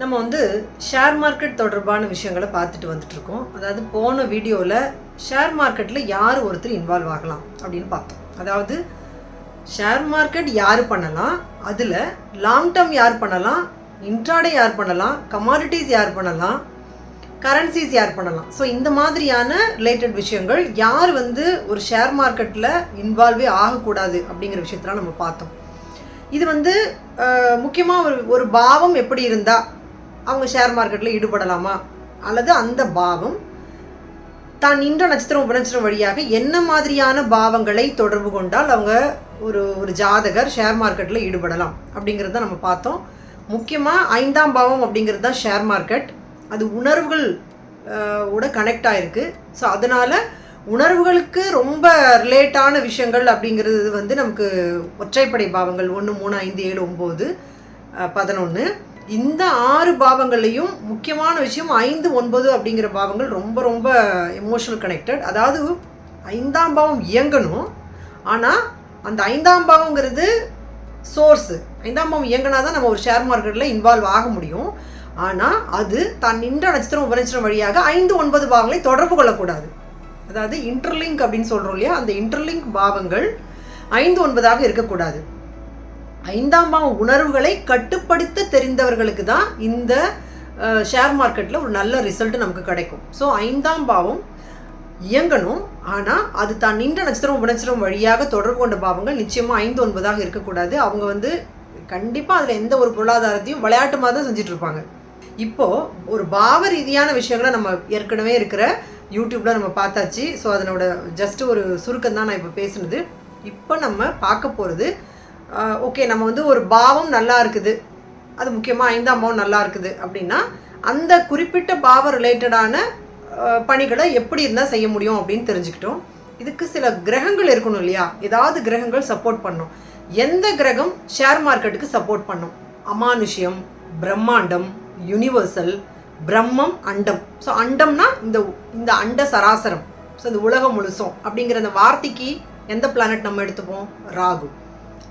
நம்ம வந்து share market தொடர்பான விஷயங்களை பார்த்துட்டு வந்துட்ருக்கோம் அதாவது போன வீடியோவில் ஷேர் மார்க்கெட்டில் யார் ஒருத்தர் இன்வால்வ் ஆகலாம் அப்படின்னு பார்த்தோம். அதாவது ஷேர் மார்க்கெட் யார் பண்ணலாம்? அதில் லாங் டேர்ம் யார் பண்ணலாம்? இன்ட்ராடே யார் பண்ணலாம்? கமாடிட்டிஸ் யார் பண்ணலாம்? கரன்சிஸ் யார் பண்ணலாம்? ஸோ இந்த மாதிரியான ரிலேட்டட் விஷயங்கள் யார் வந்து ஒரு ஷேர் மார்க்கெட்டில் இன்வால்வே ஆகக்கூடாது அப்படிங்கிற விஷயத்தெலாம் நம்ம பார்த்தோம். இது வந்து முக்கியமாக ஒரு ஒரு பாவம் எப்படி இருந்தால் அவங்க ஷேர் மார்க்கெட்டில் ஈடுபடலாமா? அல்லது அந்த பாவம் தான் நின்ற நட்சத்திரம் உபநட்சத்திரம் வழியாக என்ன மாதிரியான பாவங்களை தொடர்பு கொண்டால் அவங்க ஒரு ஒரு ஜாதகர் ஷேர் மார்க்கெட்டில் ஈடுபடலாம்? அப்படிங்கிறத நம்ம பார்த்தோம். முக்கியமாக ஐந்தாம் பாவம் அப்படிங்கிறது தான் ஷேர் மார்க்கெட் அது உணர்வுகள் ஓட கனெக்ட் ஆகிருக்கு ஸோ அதனால் உணர்வுகளுக்கு ரொம்ப ரிலேட்டான விஷயங்கள் அப்படிங்கிறது வந்து நமக்கு ஒற்றைப்படை பாவங்கள் ஒன்று மூணு ஐந்து ஏழு ஒம்பது பதினொன்று இந்த ஆறு பாவங்கள்லையும் முக்கியமான விஷயம் ஐந்து ஒன்பது அப்படிங்கிற பாவங்கள் ரொம்ப ரொம்ப எமோஷனல் கனெக்டட் அதாவது ஐந்தாம் பாவம் இயங்கணும். ஆனால் அந்த ஐந்தாம் பாவங்கிறது சோர்ஸு ஐந்தாம் பாவம் இயங்கினா தான் நம்ம ஒரு ஷேர் மார்க்கெட்டில் இன்வால்வ் ஆக முடியும். ஆனால் அது தான் நின்ற நட்சத்திரம் உபநட்சத்திரம் வழியாக ஐந்து ஒன்பது பாவங்களை தொடர்பு கொள்ளக்கூடாது. அதாவது இன்டர்லிங்க் அப்படின்னு சொல்கிறோம் இல்லையா? அந்த இன்டர்லிங்க் பாவங்கள் ஐந்து ஒன்பதாக இருக்கக்கூடாது. ஐந்தாம் பாவம் உணர்வுகளை கட்டுப்படுத்த தெரிந்தவர்களுக்கு தான் இந்த ஷேர் மார்க்கெட்டில் ஒரு நல்ல ரிசல்ட் நமக்கு கிடைக்கும். ஸோ ஐந்தாம் பாவம் இயங்கணும். ஆனால் அது தான் நின்ற நட்சத்திரம் உபநட்சத்திரம் வழியாக தொடர்பு கொண்ட பாவங்கள் நிச்சயமாக ஐந்து ஒன்பதாக இருக்கக்கூடாது. அவங்க வந்து கண்டிப்பாக அதில் எந்த ஒரு பொருளாதாரத்தையும் விளையாட்டுமாக தான் செஞ்சிட்ருப்பாங்க. இப்போது ஒரு பாவ ரீதியான விஷயங்களை நம்ம ஏற்கனவே இருக்கிற யூடியூப்பில் நம்ம பார்த்தாச்சு. ஸோ அதனோட ஜஸ்ட் ஒரு சுருக்கம் தான் நான் இப்போ பேசுனது. இப்போ நம்ம பார்க்க போகிறது ஓகே நம்ம வந்து ஒரு பாவம் நல்லா இருக்குது. அது முக்கியமாக ஐந்தாம் பாவம் நல்லா இருக்குது அப்படின்னா அந்த குறிப்பிட்ட பாவ ரிலேட்டடான பணிகளை எப்படி இருந்தால் செய்ய முடியும் அப்படின்னு தெரிஞ்சுக்கிட்டோம். இதுக்கு சில கிரகங்கள் இருக்கணும் இல்லையா? ஏதாவது கிரகங்கள் சப்போர்ட் பண்ணும். எந்த கிரகம் ஷேர் மார்க்கெட்டுக்கு சப்போர்ட் பண்ணும்? அமானுஷ்யம் பிரம்மாண்டம் யுனிவர்சல் பிரம்மம் அண்டம். ஸோ அண்டம்னா இந்த இந்த அண்ட சராசரம். ஸோ இந்த உலகம் முழுசும். அப்படிங்கிற அந்த வார்த்தைக்கு எந்த பிளானட் நம்ம எடுத்துப்போம்? ராகு.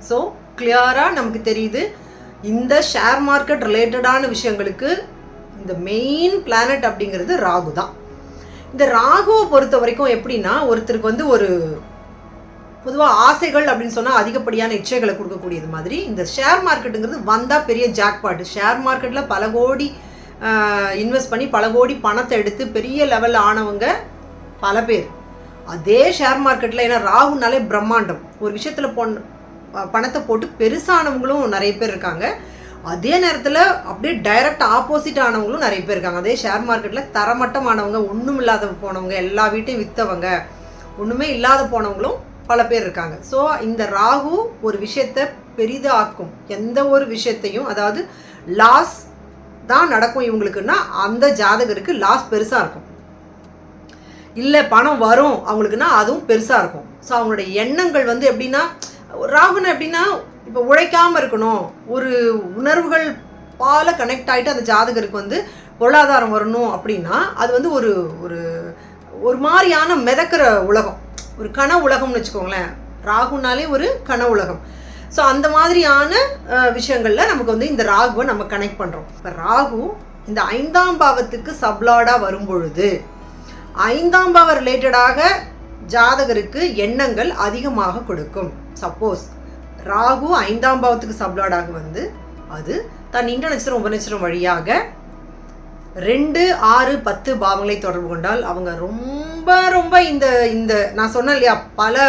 ஸோ கிளியராக நமக்கு தெரியுது இந்த ஷேர் மார்க்கெட் ரிலேட்டடான விஷயங்களுக்கு இந்த மெயின் பிளானட் அப்படிங்கிறது ராகு தான். இந்த ராகுவை பொறுத்த வரைக்கும் எப்படின்னா ஒருத்தருக்கு வந்து ஒரு பொதுவாக ஆசைகள் அப்படின்னு சொன்னால் அதிகப்படியான இச்சைகளை கொடுக்கக்கூடியது மாதிரி இந்த ஷேர் மார்க்கெட்டுங்கிறது வந்தால் பெரிய ஜாக்பாட்டு ஷேர் மார்க்கெட்டில் பல கோடி இன்வெஸ்ட் பண்ணி பல கோடி பணத்தை எடுத்து பெரிய லெவலில் ஆனவங்க பல பேர். அதே ஷேர் மார்க்கெட்டில் ஏன்னா ராகுனாலே பிரம்மாண்டம். ஒரு விஷயத்தில் பொன் பணத்தை போட்டு பெருசானவங்களும் நிறைய பேர் இருக்காங்க. அதே நேரத்தில் அப்படியே டைரக்ட் ஆப்போசிட் ஆனவங்களும் நிறைய பேர் இருக்காங்க. அதே ஷேர் மார்க்கெட்டில் தரமட்டமானவங்க ஒன்றும் இல்லாத போனவங்க எல்லா வீட்டையும் விற்றவங்க ஒன்றுமே இல்லாத போனவங்களும் பல பேர் இருக்காங்க. ஸோ இந்த ராகு ஒரு விஷயத்தை பெரிதாக்கும். எந்த ஒரு விஷயத்தையும் அதாவது லாஸ் தான் நடக்கும் இவங்களுக்குன்னா அந்த ஜாதகருக்கு லாஸ் பெருசாக இருக்கும். இல்லை பணம் வரும் அவங்களுக்குன்னா அதுவும் பெருசாக இருக்கும். ஸோ அவங்களுடைய எண்ணங்கள் வந்து எப்படின்னா ராகுன் எப்படின்னா இப்போ உழைக்காமல் இருக்கணும். ஒரு உணர்வுகள் பால கனெக்ட் ஆகிட்டு அந்த ஜாதகருக்கு வந்து பொருளாதாரம் வரணும் அப்படின்னா அது வந்து ஒரு ஒரு ஒரு மாதிரியான மிதக்கிற உலகம். ஒரு கன உலகம்னு வச்சுக்கோங்களேன். ராகுனாலே ஒரு கன உலகம். ஸோ அந்த மாதிரியான விஷயங்களில் நமக்கு வந்து இந்த ராகுவை நம்ம கனெக்ட் பண்ணுறோம் இப்போ ராகு இந்த ஐந்தாம் பாவத்துக்கு சப்லாடாக வரும்பொழுது ஐந்தாம் பாவ ரிலேட்டடாக ஜாதகருக்கு எண்ணங்கள் அதிகமாக கொடுக்கும். சப்போஸ் ராகு ஐந்தாம் பாவத்துக்கு சப்லாடாக வந்து அது தன் இண்ட நட்சத்திரம் உபநட்சத்திரம் வழியாக ரெண்டு ஆறு பத்து பாவங்களை தொடர்பு கொண்டால் அவங்க ரொம்ப ரொம்ப இந்த இந்த நான் சொன்னேன் இல்லையா பல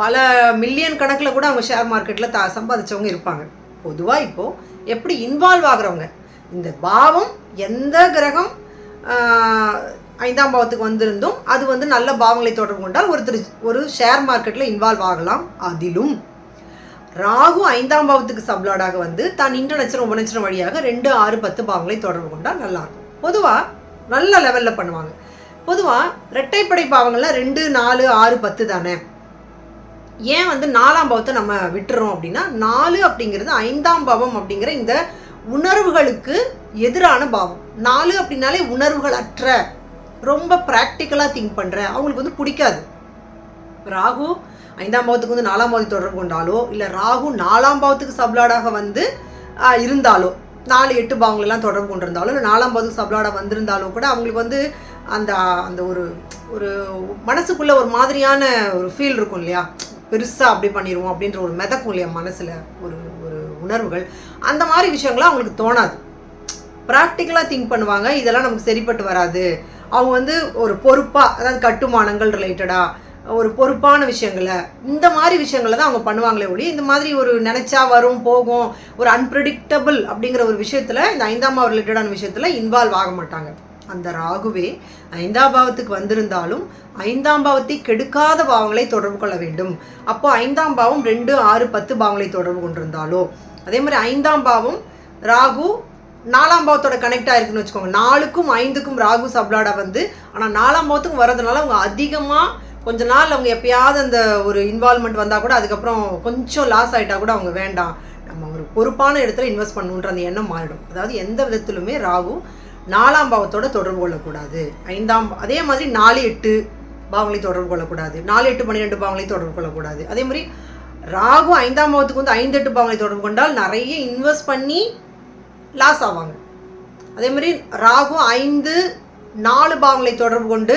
பல மில்லியன் கணக்கில் கூட அவங்க ஷேர் மார்க்கெட்டில் த சம்பாதிச்சவங்க இருப்பாங்க. பொதுவாக இப்போது எப்படி இன்வால்வ் ஆகுறவங்க? இந்த பாவம் எந்த கிரகம் ஐந்தாம் பாவத்துக்கு வந்திருந்தும் அது வந்து நல்ல பாவங்களை தொடர்பு கொண்டால் ஒருத்தர் ஒரு ஷேர் மார்க்கெட்டில் இன்வால்வ் ஆகலாம் அதிலும். ராகு ஐந்தாம் பாவத்துக்கு சப்ளாடாக வந்து தான் இன்று நட்சத்திரம் உபநட்சத்திரம் வழியாக ரெண்டு ஆறு பத்து பாவங்களை தொடர்பு கொண்டால் நல்லா இருக்கும் பொதுவாக நல்ல லெவலில் பண்ணுவாங்க. பொதுவாக இரட்டைப்படை பாவங்கள்லாம் ரெண்டு நாலு ஆறு பத்து தானே. ஏன் வந்து நாலாம் பாவத்தை நம்ம விட்டுறோம் அப்படின்னா நாலு அப்படிங்கிறது ஐந்தாம் பாவம் அப்படிங்கிற இந்த உணர்வுகளுக்கு எதிரான பாவம். நாலு அப்படின்னாலே உணர்வுகள் அற்ற ரொம்ப ப்ராக்டிக்கலாக திங்க் பண்ணுற அவங்களுக்கு வந்து பிடிக்காது. ராகு ஐந்தாம் பாவத்துக்கு வந்து நாலாம் பாவத்தை தொடர்பு கொண்டாலோ இல்லை ராகு நாலாம் பாவத்துக்கு சப்ளாடாக வந்து இருந்தாலோ நாலு எட்டு பாவங்களெல்லாம் தொடர்பு கொண்டிருந்தாலோ இல்லை நாலாம் பாவத்துக்கு சப்ளாடாக வந்திருந்தாலோ கூட அவங்களுக்கு வந்து அந்த அந்த ஒரு ஒரு மனசுக்குள்ளே ஒரு மாதிரியான ஒரு ஃபீல் இருக்கும் இல்லையா? பெருசாக அப்படி பண்ணிடுவோம் அப்படின்ற ஒரு மிதக்கும் இல்லையா மனசில்? ஒரு ஒரு உணர்வுகள். அந்த மாதிரி விஷயங்கள்லாம் அவங்களுக்கு தோணாது. ப்ராக்டிக்கலாக திங்க் பண்ணுவாங்க. இதெல்லாம் நமக்கு சரிப்பட்டு வராது. அவங்க வந்து ஒரு பொறுப்பாக அதாவது கட்டுமானங்கள் ரிலேட்டடாக ஒரு பொறுப்பான விஷயங்களை இந்த மாதிரி விஷயங்களை தான் அவங்க பண்ணுவாங்களே ஒழிய இந்த மாதிரி ஒரு நினச்சா வரும் போகும் ஒரு அன்பிரடிக்டபிள் அப்படிங்கிற ஒரு விஷயத்தில் இந்த ஐந்தாம் பாவம் ரிலேட்டடான விஷயத்தில் இன்வால்வ் ஆக மாட்டாங்க. அந்த ராகுவே ஐந்தாம் பாவத்துக்கு வந்திருந்தாலும் ஐந்தாம் பாவத்தை கெடுக்காத பாவங்களை தொடர்பு கொள்ள வேண்டும். அப்போ ஐந்தாம் பாவம் ரெண்டு ஆறு பத்து பாவங்களை தொடர்பு கொண்டிருந்தாலோ அதே மாதிரி ஐந்தாம் பாவம் ராகு நாலாம் பாவத்தோட கனெக்ட் ஆயிருக்குன்னு வச்சுக்கோங்க. நாலுக்கும் ஐந்துக்கும் ராகு சப்ளாடா வந்து ஆனால் நாலாம் பாவத்துக்கும் வர்றதுனால அவங்க அதிகமாக கொஞ்ச நாள் அவங்க எப்பயாவது அந்த ஒரு இன்வால்மெண்ட் வந்தால் கூட அதுக்கப்புறம் கொஞ்சம் லாஸ் ஆகிட்டா கூட அவங்க வேண்டாம். நம்ம ஒரு பொறுப்பான இடத்துல இன்வெஸ்ட் பண்ணணுன்ற அந்த எண்ணம் மாறிடும். அதாவது எந்த விதத்திலுமே ராகு நாலாம் பாவத்தோட தொடர்பு கொள்ளக்கூடாது. ஐந்தாம் அதே மாதிரி நாலு எட்டு பாவங்களையும் தொடர்பு கொள்ளக்கூடாது. நாலு எட்டு பன்னிரெண்டு பாவங்களையும் தொடர்பு கொள்ளக்கூடாது. அதே மாதிரி ராகு ஐந்தாம் பாவத்துக்கு வந்து ஐந்து எட்டு பாவங்களை தொடர்பு கொண்டால் நிறைய இன்வெஸ்ட் பண்ணி லாஸ் ஆவாங்க. அதே மாதிரி ராகு ஐந்து நாலு பாவங்களை தொடர்பு கொண்டு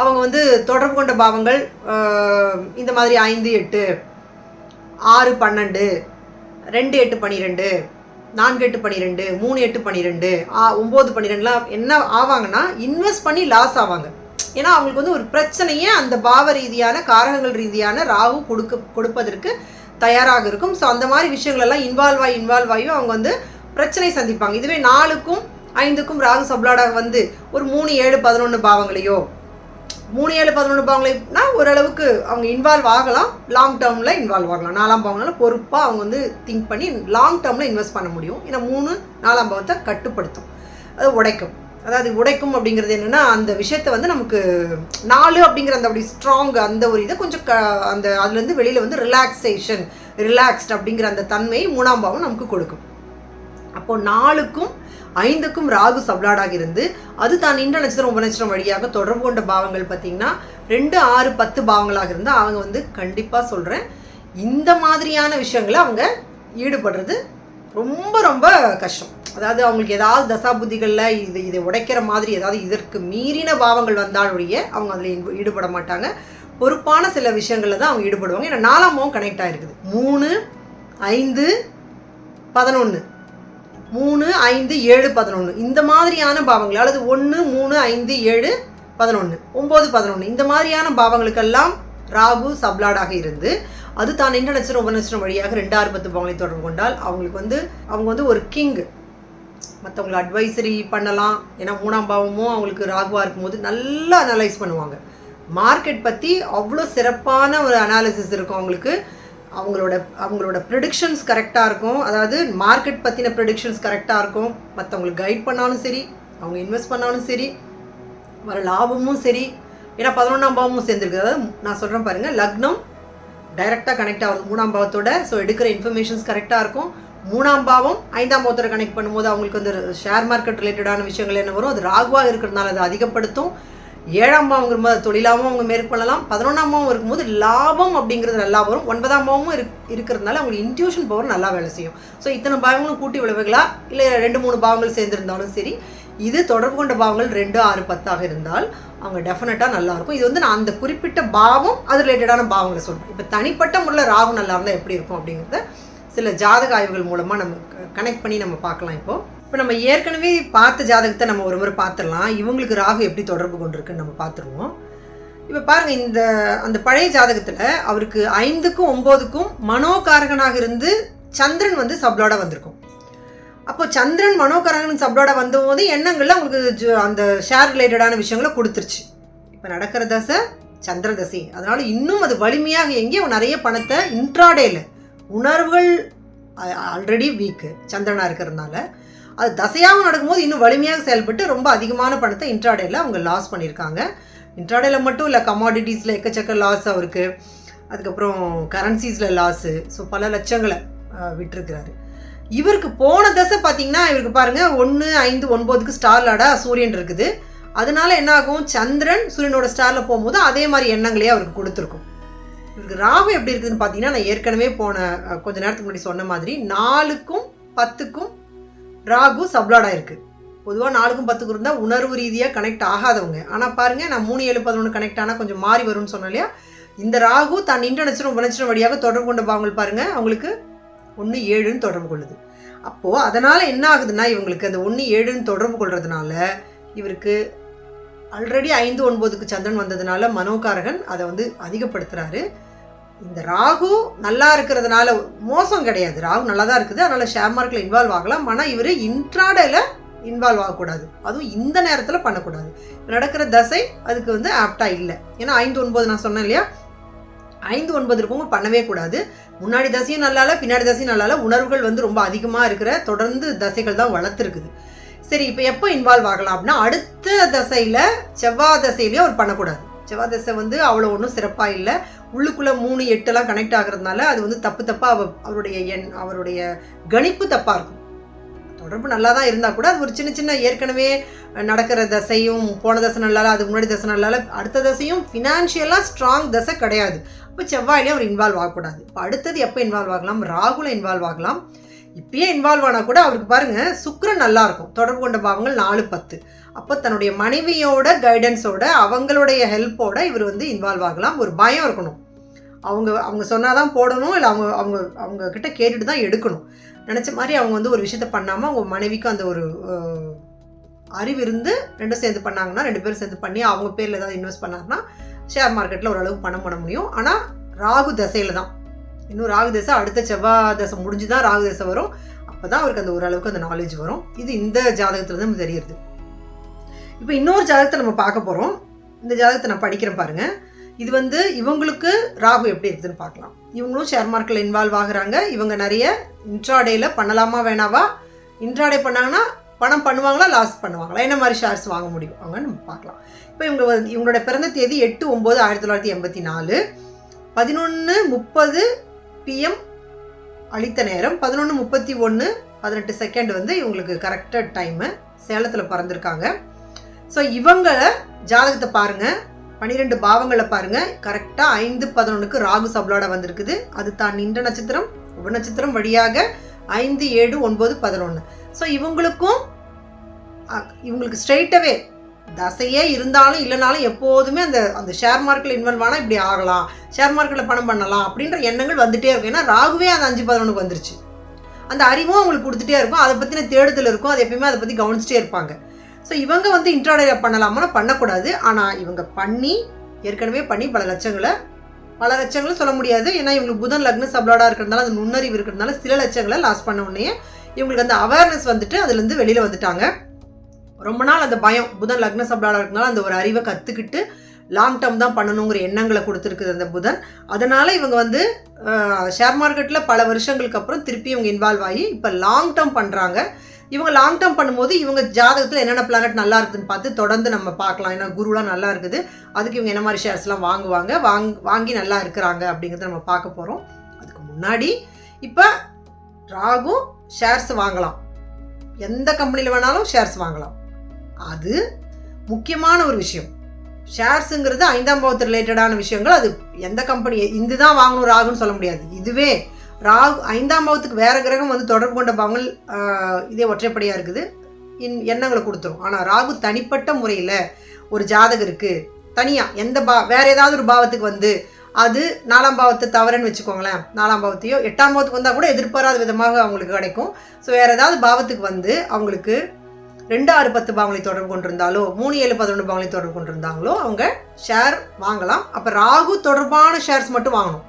அவங்க வந்து தொடர்பு கொண்ட பாவங்கள் இந்த மாதிரி ஐந்து எட்டு ஆறு பன்னெண்டு ரெண்டு எட்டு பன்னிரெண்டு நான்கு எட்டு பன்னிரெண்டு மூணு எட்டு பன்னிரெண்டு ஆ ஒம்பது பன்னிரெண்டுலாம் என்ன ஆவாங்கன்னா இன்வெஸ்ட் பண்ணி லாஸ் ஆவாங்க. ஏன்னா அவங்களுக்கு வந்து ஒரு பிரச்சனையே அந்த பாவ ரீதியான காரகங்கள் ரீதியான ராகு கொடுக்க கொடுப்பதற்கு தயாராக இருக்கும். ஸோ அந்த மாதிரி விஷயங்களெல்லாம் இன்வால்வ் ஆகி இன்வால்வ் ஆகி அவங்க வந்து பிரச்சனை சந்திப்பாங்க. இதுவே நாலுக்கும் ஐந்துக்கும் ராகு சப்ளாடாக வந்து ஒரு மூணு ஏழு பதினொன்று பாவங்களையோ மூணு ஏழு பதினொன்று பாவங்களைனா ஓரளவுக்கு அவங்க இன்வால்வ் ஆகலாம். லாங் டேர்மில் இன்வால்வ் ஆகலாம். நாலாம் பாவங்களால பொறுப்பாக அவங்க வந்து திங்க் பண்ணி லாங் டேர்மில் இன்வெஸ்ட் பண்ண முடியும். ஏன்னா மூணு நாலாம் பாவத்தை கட்டுப்படுத்தும். அது உடைக்கும். அதாவது உடைக்கும் அப்படிங்கிறது என்னென்னா அந்த விஷயத்தை வந்து நமக்கு நாலு அப்படிங்கிற அந்த அப்படி ஸ்ட்ராங் அந்த ஒரு இதை கொஞ்சம் க அந்த அதுலேருந்து வெளியில் வந்து ரிலாக்ஸேஷன் ரிலாக்ஸ்ட் அப்படிங்கிற அந்த தன்மையை மூணாம் பாவம் நமக்கு கொடுக்கும். அப்போ நாலுக்கும் ஐந்துக்கும் ராகு சவ்லாடாக இருந்து அது தான் இன்ற நட்சத்திரம் உபநட்சத்திரம் வழியாக தொடர்பு கொண்ட பாவங்கள் பார்த்தீங்கன்னா ரெண்டு ஆறு பத்து பாவங்களாக இருந்தால் அவங்க வந்து கண்டிப்பாக சொல்கிறேன் இந்த மாதிரியான விஷயங்களை அவங்க ஈடுபடுறது ரொம்ப ரொம்ப கஷ்டம். அதாவது அவங்களுக்கு ஏதாவது தசாபுத்திகளில் இது இதை உடைக்கிற மாதிரி ஏதாவது இதற்கு மீறின பாவங்கள் வந்தாலுடைய அவங்க அதில் ஈடுபட மாட்டாங்க. பொறுப்பான சில விஷயங்களில் தான் அவங்க ஈடுபடுவாங்க. ஏன்னா நாலாமும் கனெக்ட் ஆகிருக்குது மூணு ஐந்து பதினொன்று மூணு ஐந்து ஏழு பதினொன்று இந்த மாதிரியான பாவங்கள் அல்லது ஒன்று மூணு ஐந்து ஏழு பதினொன்று ஒம்பது பதினொன்று இந்த மாதிரியான பாவங்களுக்கெல்லாம் ராகு சப்லாடாக இருந்து அது தான் என்ன நட்சத்திரம் உபநட்சத்திரம் வழியாக ரெண்டாறு பத்து பாவங்களை தொடர்பு கொண்டால் அவங்களுக்கு வந்து அவங்க வந்து ஒரு கிங் மற்றவங்களை அட்வைசரி பண்ணலாம். ஏன்னா மூணாம் பாவமும் அவங்களுக்கு ராகுவாக இருக்கும்போது நல்லா அனலைஸ் பண்ணுவாங்க. மார்க்கெட் பற்றி அவ்வளோ சிறப்பான ஒரு அனாலிசிஸ் இருக்கும் அவங்களுக்கு. அவங்களோட அவங்களோட ப்ரிடிக்ஷன்ஸ் கரெக்டாக இருக்கும். அதாவது மார்க்கெட் பற்றின ப்ரிடிக்ஷன்ஸ் கரெக்டாக இருக்கும். மற்றவங்களுக்கு கைட் பண்ணாலும் சரி அவங்க இன்வெஸ்ட் பண்ணாலும் சரி வர லாபமும் சரி. ஏன்னா பதினொன்றாம் பாவமும் சேர்ந்துருக்கு. அதாவது நான் சொல்கிறேன் பாருங்கள் லக்னம் டைரெக்டாக கனெக்ட் ஆகுது. மூணாம் பாவத்தோட ஸோ எடுக்கிற இன்ஃபர்மேஷன்ஸ் கரெக்டாக இருக்கும். மூணாம் பாவம் ஐந்தாம் பாவத்தோட கனெக்ட் பண்ணும்போது அவங்களுக்கு வந்து ஷேர் மார்க்கெட் ரிலேட்டடான விஷயங்கள் என்ன வரும்? அது ராகுவாக இருக்கிறதுனால அது அதிகப்படுத்தும். ஏழாம் பாவம் இருக்கும்போது தொழிலாகவும் அவங்க மேற்கொள்ளலாம். பதினொன்றாம் பாவம் இருக்கும்போது லாபம் அப்படிங்கிறது நல்லா வரும். ஒன்பதாம் பாவமும் இருக் இருக்கிறதுனால அவங்களுக்கு இன்ட்யூஷன் பவர் நல்லா வேலை செய்யும். ஸோ இத்தனை பாவங்களும் கூட்டி விளைவுகளா? இல்லை ரெண்டு மூணு பாவங்கள் சேர்ந்துருந்தாலும் சரி. இது தொடர்பு கொண்ட பாவங்கள் ரெண்டு ஆறு பத்தாக இருந்தால் அவங்க டெஃபினட்டாக நல்லா இருக்கும். இது வந்து நான் அந்த குறிப்பிட்ட பாவம் அது ரிலேட்டடான பாவங்களை சொல்கிறேன் இப்போ தனிப்பட்ட முறையில் ராகு நல்லா இருந்தால் எப்படி இருக்கும் அப்படிங்கிறத சில ஜாதக ஆய்வுகள் மூலமாக நம்ம கனெக்ட் பண்ணி நம்ம பார்க்கலாம் இப்போது இப்போ நம்ம ஏற்கனவே பார்த்த ஜாதகத்தை நம்ம ஒரு முறை பார்த்துடலாம். இவங்களுக்கு ராகு எப்படி தொடர்பு கொண்டிருக்குன்னு நம்ம பார்த்துருவோம். இப்போ பாருங்க இந்த அந்த பழைய ஜாதகத்தில் அவருக்கு ஐந்துக்கும் ஒம்போதுக்கும் மனோகாரகனாக இருந்து சந்திரன் வந்து சப்ளோட வந்திருக்கும். அப்போ சந்திரன் மனோகாரகன் சப்ளோட வந்தபோது எண்ணங்கள்ல உங்களுக்கு அந்த ஷேர் ரிலேட்டடான விஷயங்களை கொடுத்துருச்சு. இப்போ நடக்கிற தசை சந்திர தசை. அதனால இன்னும் அது வலிமையாக எங்கே அவன் நிறைய பணத்தை இன்ட்ராடேல உணர்வுகள் ஆல்ரெடி வீக்கு சந்திரனாக இருக்கிறதுனால அது தசையாகவும் நடக்கும்போது இன்னும் வலிமையாக செயல்பட்டு ரொம்ப அதிகமான பணத்தை இன்ட்ராடேல அவங்க லாஸ் பண்ணியிருக்காங்க. இன்ட்ராடேல மட்டும் இல்லை கமாடிட்டிஸில் எக்கச்சக்க லாஸ் அவருக்கு. அதுக்கப்புறம் கரன்சிஸில் லாஸு ஸோ பல லட்சங்களை விட்டுருக்கிறாரு. இவருக்கு போன தசை பார்த்தீங்கன்னா இவருக்கு பாருங்கள் ஒன்று ஐந்து ஒன்பதுக்கு ஸ்டார்லடா சூரியன் இருக்குது. அதனால என்ன ஆகும்? சந்திரன் சூரியனோட ஸ்டாரில் போகும்போது அதே மாதிரி எண்ணங்களே அவருக்கு கொடுத்துருக்கும். இவருக்கு ராகு எப்படி இருக்குதுன்னு பார்த்தீங்கன்னா நான் ஏற்கனவே போன கொஞ்சம் கொஞ்ச நேரத்துக்கு முன்னாடி சொன்ன மாதிரி நாலுக்கும் பத்துக்கும் ராகு சப்ளாடா இருக்குது பொதுவாக நாலுக்கும் பத்துக்கும் இருந்தால் உணர்வு ரீதியாக கனெக்ட் ஆகாதவங்க. ஆனால் பாருங்கள் நான் மூணு ஏழு பதினொன்று கனெக்ட் ஆனால் கொஞ்சம் மாறி வரும்னு சொன்னேன் இல்லையா? இந்த ராகு தான் நின்ற நட்சத்திரம் உபநட்சத்திரம் வழியாக தொடர்பு கொண்ட பாவங்கள் பாருங்கள் அவங்களுக்கு ஒன்று ஏழுன்னு தொடர்பு கொள்ளுது. அப்போது அதனால் என்ன ஆகுதுன்னா இவங்களுக்கு அந்த ஒன்று ஏழுன்னு தொடர்பு கொள்கிறதுனால இவருக்கு ஆல்ரெடி ஐந்து ஒன்பதுக்கு சந்திரன் வந்ததுனால மனோகாரகன் அதை வந்து அதிகப்படுத்துகிறாரு இந்த ராகு நல்லா இருக்கிறதுனால மோசம் கிடையாது. ராகு நல்லா தான் இருக்குது. அதனால் ஷேர் மார்க்கில் இன்வால்வ் ஆகலாம். ஆனால் இவர் இன்ட்ராடேல இன்வால்வ் ஆகக்கூடாது. அதுவும் இந்த நேரத்தில் பண்ணக்கூடாது. நடக்கிற தசை அதுக்கு வந்து ஆப்டாக இல்லை. ஏன்னா ஐந்து ஒன்பது நான் சொன்னேன் இல்லையா? ஐந்து ஒன்பது இருக்கவங்க பண்ணவே கூடாது. முன்னாடி தசையும் நல்லால பின்னாடி தசையும் நல்லால உணர்வுகள் வந்து ரொம்ப அதிகமாக இருக்கிற தொடர்ந்து தசைகள் தான் வளர்த்துருக்குது. சரி இப்போ எப்போ இன்வால்வ் ஆகலாம் அப்படின்னா அடுத்த தசையில் செவ்வாய் தசையிலேயே அவர் பண்ணக்கூடாது. செவ்வாய் தசை வந்து அவ்வளோ ஒன்றும் சிறப்பாக இல்லை. உள்ளுக்குள்ளே மூணு எட்டெல்லாம் கனெக்ட் ஆகுறதுனால அது வந்து தப்பு தப்பாக அவ அவருடைய எண் அவருடைய கணிப்பு தப்பாக இருக்கும். தொடர்பு நல்லா தான் இருந்தால் கூட அது ஒரு சின்ன சின்ன ஏற்கனவே நடக்கிற தசையும் போன தசை நல்லால அது முன்னாடி தசை நல்லால அடுத்த தசையும் ஃபினான்ஷியலாக ஸ்ட்ராங் தசை கிடையாது. இப்போ செவ்வாயிலே அவர் இன்வால்வ் ஆகக்கூடாது. இப்போ அடுத்தது எப்போ இன்வால்வ் ஆகலாம்? ராகுல இன்வால்வ் ஆகலாம். இப்பயே இன்வால்வ் ஆனால் கூட அவருக்கு பாருங்கள் சுக்கிரன் நல்லாயிருக்கும் தொடர்பு கொண்ட பாவங்கள் நாலு பத்து. அப்போ தன்னுடைய மனைவியோட கைடன்ஸோட அவங்களுடைய ஹெல்ப்போட இவர் வந்து இன்வால்வ் ஆகலாம். ஒரு பயம் இருக்கணும். அவங்க அவங்க சொன்னாதான் போடணும் இல்லை அவங்க அவங்க அவங்க கிட்ட கேட்டுட்டு தான் எடுக்கணும். நினச்ச மாதிரி அவங்க வந்து ஒரு விஷயத்த பண்ணாமல் அவங்க மனைவிக்கும் அந்த ஒரு அறிவு இருந்து ரெண்டும் சேர்ந்து பண்ணாங்கன்னா ரெண்டு பேரும் சேர்ந்து பண்ணி அவங்க பேரில் ஏதாவது இன்வெஸ்ட் பண்ணாங்கன்னா ஷேர் மார்க்கெட்டில் ஓரளவு பணம் பண்ண முடியும். ஆனால் ராகு தசையில் தான் இன்னும் ராகு தசை அடுத்த செவ்வாய் தசை முடிஞ்சு தான் ராகு தசை வரும். அப்போ தான் அவருக்கு அந்த ஓரளவுக்கு அந்த நாலேஜ் வரும். இது இந்த ஜாதகத்தில் தான் தெரியுது. இப்போ இன்னொரு ஜாதகத்தை நம்ம பார்க்க போகிறோம் இந்த ஜாதகத்தை நான் படிக்கிறேன் பாருங்கள் இது வந்து இவங்களுக்கு ராகு எப்படி இருக்குதுன்னு பார்க்கலாம். இவங்களும் ஷேர் மார்க்கெட்டில் இன்வால்வ் ஆகுறாங்க. இவங்க நிறைய இன்ட்ராடேல பண்ணலாமா வேணாவா? இன்ட்ராடே பண்ணாங்கன்னா பணம் பண்ணுவாங்களா லாஸ் பண்ணுவாங்களா? என்ன மாதிரி ஷேர்ஸ் வாங்க முடியும்? அவங்க நம்ம பார்க்கலாம். இப்போ இவங்க வந்து இவங்களோட பிறந்த தேதி எட்டு ஒம்பது ஆயிரத்தி தொள்ளாயிரத்தி எண்பத்தி நாலு. பதினொன்று முப்பது பிஎம் அளித்த நேரம் பதினொன்று முப்பத்தி ஒன்று பதினெட்டு செகண்ட் வந்து இவங்களுக்கு கரெக்டாக டைமு சேலத்தில் பிறந்திருக்காங்க. ஸோ இவங்களை ஜாதகத்தை பாருங்கள் பன்னிரெண்டு பாவங்களை பாருங்க. கரெக்டாக ஐந்து பதினொன்றுக்கு ராகு சபலோட வந்திருக்குது. அது தான் நின்ற நட்சத்திரம் உப நட்சத்திரம் வழியாக ஐந்து ஏழு ஒன்பது பதினொன்று ஸோ இவங்களுக்கும் அ- இவங்களுக்கு ஸ்ட்ரெயிட்டவே தசையே இருந்தாலும் இல்லைனாலும் எப்போதுமே அந்த அந்த ஷேர் மார்க்கெட்டில் இன்வால்வ் ஆனால் இப்படி ஆகலாம். ஷேர் மார்க்கெட்டில் பணம் பண்ணலாம் அப்படின்ற எண்ணங்கள் வந்துட்டே இருக்கும் ஏன்னா ராகுவே அந்த அஞ்சு பதினொன்றுக்கு வந்துருச்சு. அந்த அறிவும் அவங்களுக்கு கொடுத்துட்டே இருக்கும். அதை பற்றின தேடுதல் இருக்கும். அது எப்பயுமே அதை பற்றி கவனிச்சிட்டே இருப்பாங்க. ஸோ இவங்க வந்து இன்ட்ராடே பண்ணலாமா பண்ணக்கூடாது. ஆனால் இவங்க பண்ணி ஏற்கனவே பண்ணி பல லட்சங்களை பல லட்சங்களும் சொல்ல முடியாது. ஏன்னா இவங்களுக்கு புதன் லக்ன சப்ளாடாக இருக்கிறதுனால அந்த நுண்ணறிவு இருக்கிறதுனால சில லட்சங்களை லாஸ் பண்ண உடனே இவங்களுக்கு அந்த அவேர்னஸ் வந்துட்டு அதுலேருந்து வெளியில் வந்துட்டாங்க. ரொம்ப நாள் அந்த பயம் புதன் லக்ன சப்ளாடாக இருக்கிறதுனால அந்த ஒரு அறிவை கற்றுக்கிட்டு லாங் டேர்ம் தான் பண்ணணுங்கிற எண்ணங்களை கொடுத்துருக்குது அந்த புதன். அதனால் இவங்க வந்து ஷேர் மார்க்கெட்டில் பல வருஷங்களுக்கு அப்புறம் திருப்பி இவங்க இன்வால்வ் ஆகி இப்போ லாங் டேர்ம் பண்ணுறாங்க இவங்க லாங் டேர்ம் பண்ணும்போது இவங்க ஜாதகத்தில் என்னென்ன பிளானட் நல்லா இருக்குதுன்னு பார்த்து தொடர்ந்து நம்ம பார்க்கலாம். ஏன்னா குருலாம் நல்லா இருக்குது. அதுக்கு இவங்க என்ன மாதிரி ஷேர்ஸ்லாம் வாங்குவாங்க? வாங் வாங்கி நல்லா இருக்கிறாங்க அப்படிங்கிறத நம்ம பார்க்க போகிறோம் அதுக்கு முன்னாடி இப்போ ராகு ஷேர்ஸ் வாங்கலாம். எந்த கம்பெனியில் வேணாலும் ஷேர்ஸ் வாங்கலாம். அது முக்கியமான ஒரு விஷயம். ஷேர்ஸுங்கிறது ஐந்தாம் பாவத்து ரிலேட்டடான விஷயங்கள். அது எந்த கம்பெனி இது தான் வாங்கணும் ராகுன்னு சொல்ல முடியாது. இதுவே ராகு ஐந்தாம் பாவத்துக்கு வேற கிரகம் வந்து தொடர்பு கொண்ட பாவங்கள் இதே ஒற்றைப்படையாக இருக்குது. இன் எண்ணங்களை கொடுத்துரும். ஆனால் ராகு தனிப்பட்ட முறையில் ஒரு ஜாதகம் இருக்குது தனியாக எந்த பா வேறு ஏதாவது ஒரு பாவத்துக்கு வந்து அது நாலாம் பாவத்தை தவறுன்னு வச்சுக்கோங்களேன். நாலாம் பாவத்தையோ எட்டாம் பாவத்துக்கு வந்தால் கூட எதிர்பாராத விதமாக அவங்களுக்கு கிடைக்கும். ஸோ வேறு ஏதாவது பாவத்துக்கு வந்து அவங்களுக்கு ரெண்டு ஆறு பத்து பாவங்களை தொடர்பு கொண்டிருந்தாலோ மூணு ஏழு பதினொன்று பாவங்களை தொடர்பு கொண்டிருந்தாங்களோ அவங்க ஷேர் வாங்கலாம். அப்போ ராகு தொடர்பான ஷேர்ஸ் மட்டும் வாங்கணும்.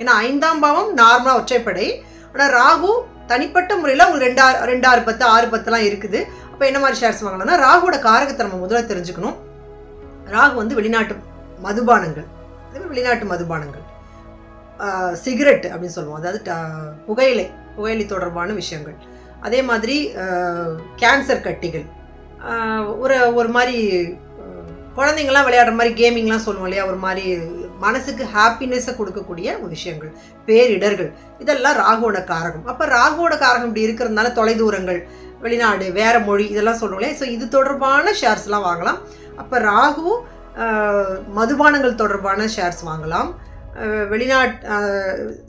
ஏன்னா ஐந்தாம் பாவம் நார்மலாக ஒற்றைப்படை ஆனால் ராகு தனிப்பட்ட முறையில் உங்களுக்கு ரெண்டு ஆறு ரெண்டு ஆறு பத்து ஆறு பத்துலாம் இருக்குது. அப்போ என்ன மாதிரி ஷேர்ஸ் வாங்கலாம்னா ராகுவோட காரகத்தை நம்ம முதல்ல தெரிஞ்சுக்கணும். ராகு வந்து வெளிநாட்டு மதுபானங்கள். அதே வெளிநாட்டு மதுபானங்கள். சிகரெட் அப்படின்னு சொல்லுவோம். அதாவது ட- புகையிலை புகையிலை தொடர்பான விஷயங்கள். அதே மாதிரி கேன்சர் கட்டிகள். ஒரு ஒரு மாதிரி குழந்தைங்கள்லாம் விளையாடுற மாதிரி கேமிங்லாம் சொல்லுவோம் இல்லையா? ஒரு மாதிரி மனசுக்கு ஹாப்பினஸை கொடுக்கக்கூடிய விஷயங்கள் பேரிடர்கள் இதெல்லாம் ராகுவோட காரகம். அப்போ ராகுவோட காரகம் இப்படி இருக்கிறதுனால தொலைதூரங்கள் வெளிநாடு வேறு மொழி இதெல்லாம் சொல்லுவோம் ஸோ இது தொடர்பான ஷேர்ஸ்லாம் வாங்கலாம். அப்போ ராகு மதுபானங்கள் தொடர்பான ஷேர்ஸ் வாங்கலாம். வெளிநாட்டு வெளிநாட்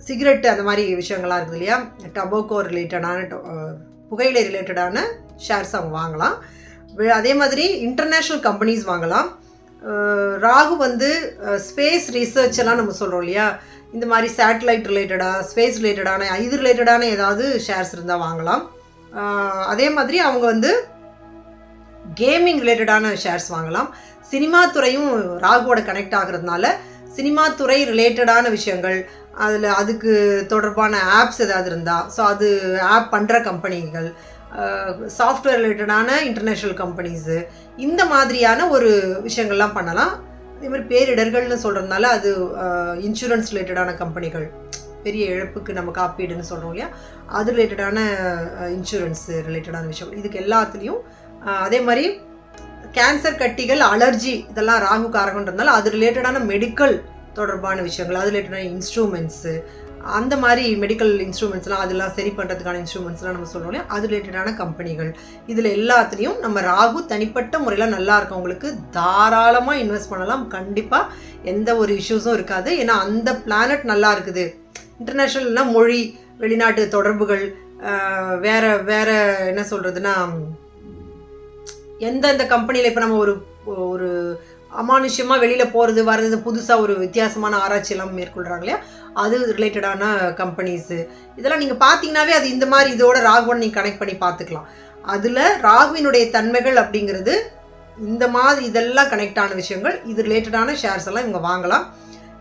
சிகரெட் அந்த மாதிரி விஷயங்கள்லாம் இருக்குது இல்லையா? டபோக்கோ ரிலேட்டடான புகையிலை ரிலேட்டடான ஷேர்ஸ் அவங்க வாங்கலாம். அதே மாதிரி இன்டர்நேஷ்னல் கம்பெனிஸ் வாங்கலாம். ராகு வந்து ஸ்பேஸ் ரிசர்ச் எல்லாம் நம்ம சொல்கிறோம் இல்லையா? இந்த மாதிரி சேட்டலைட் ரிலேட்டடாக ஸ்பேஸ் ரிலேட்டடான இது ரிலேட்டடான ஏதாவது ஷேர்ஸ் இருந்தால் வாங்கலாம். அதே மாதிரி அவங்க வந்து கேமிங் ரிலேட்டடான ஷேர்ஸ் வாங்கலாம். சினிமா துறையும் ராகுவோட கனெக்ட் ஆகுறதுனால சினிமா துறை ரிலேட்டடான விஷயங்கள் அதில் அதுக்கு தொடர்பான ஆப்ஸ் ஏதாவது இருந்தால் ஸோ அது ஆப் பண்ணுற கம்பெனிகள் சாஃப்ட்வேர் ரிலேட்டடான இன்டர்நேஷ்னல் கம்பெனிஸு இந்த மாதிரியான ஒரு விஷயங்கள்லாம் பண்ணலாம். அதே மாதிரி பேரிடர்கள்னு சொல்கிறதுனால அது இன்சூரன்ஸ் ரிலேட்டடான கம்பெனிகள் பெரிய இழப்புக்கு நம்ம காப்பீடுன்னு சொல்கிறோம் இல்லையா? அது ரிலேட்டடான இன்சூரன்ஸு ரிலேட்டடான விஷயம் இதுக்கு எல்லாத்துலேயும் அதே மாதிரி கேன்சர் கட்டிகள் அலர்ஜி இதெல்லாம் ராகு காரகன்றதுனால அது ரிலேட்டடான மெடிக்கல் தொடர்பான விஷயங்கள் அது ரிலேட்டடான இன்ஸ்ட்ருமெண்ட்ஸு அந்த மாதிரி மெடிக்கல் இன்ஸ்ட்ருமெண்ட்ஸ்லாம் அதெல்லாம் சரி பண்ணுறதுக்கான இன்ஸ்ட்ருமெண்ட்ஸ்லாம் நம்ம சொல்கிறோம் இல்லையா? அது ரிலேட்டடான கம்பெனிகள் இதில் எல்லாத்துலேயும் நம்ம ராகு தனிப்பட்ட முறையில் நல்லா இருக்கவங்களுக்கு தாராளமாக இன்வெஸ்ட் பண்ணலாம். கண்டிப்பாக எந்த ஒரு இஷ்யூஸும் இருக்காது. ஏன்னா அந்த பிளானட் நல்லா இருக்குது. இன்டர்நேஷ்னல்னா மொழி வெளிநாட்டு தொடர்புகள் வேற வேற என்ன சொல்கிறதுனா எந்தெந்த கம்பெனியில் இப்போ நம்ம ஒரு ஒரு அமானுஷ்யமாக வெளியில் போகிறது வர்றது புதுசாக ஒரு வித்தியாசமான ஆராய்ச்சியெல்லாம் மேற்கொள்கிறாங்க இல்லையா அது ரிலேட்டடான கம்பெனிஸு இதெல்லாம் நீங்கள் பார்த்தீங்கன்னாவே அது இந்த மாதிரி இதோட ராகுவன் நீங்கள் கனெக்ட் பண்ணி பார்த்துக்கலாம் அதில் ராகுவினுடைய தன்மைகள் அப்படிங்கிறது இந்த மாதிரி இதெல்லாம் கனெக்ட் ஆன விஷயங்கள் இது ரிலேட்டடான ஷேர்ஸ் எல்லாம் இவங்க வாங்கலாம்.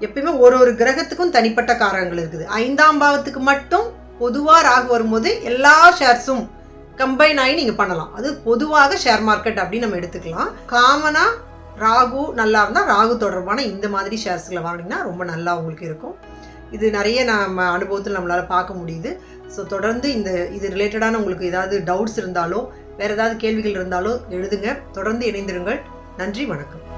எப்பயுமே ஒரு ஒரு கிரகத்துக்கும் தனிப்பட்ட காரணங்கள் இருக்குது. ஐந்தாம் பாவத்துக்கு மட்டும் பொதுவாக ராகு வரும்போது எல்லா ஷேர்ஸும் கம்பைன் ஆகி நீங்கள் பண்ணலாம். அது பொதுவாக ஷேர் மார்க்கெட் அப்படின்னு நம்ம எடுத்துக்கலாம். காமனாக ராகு நல்லா இருந்தால் ராகு தொடர்பான இந்த மாதிரி ஷேர்ஸ்களை வாங்கினீங்கன்னா ரொம்ப நல்லா உங்களுக்கு இருக்கும். இது நிறைய நம்ம அனுபவத்தில் நம்மளால் பார்க்க முடியுது. ஸோ தொடர்ந்து இந்த இது ரிலேட்டடான உங்களுக்கு ஏதாவது டவுட்ஸ் இருந்தாலோ வேறு ஏதாவது கேள்விகள் இருந்தாலோ எழுதுங்க. தொடர்ந்து இணைந்திருங்கள். நன்றி வணக்கம்.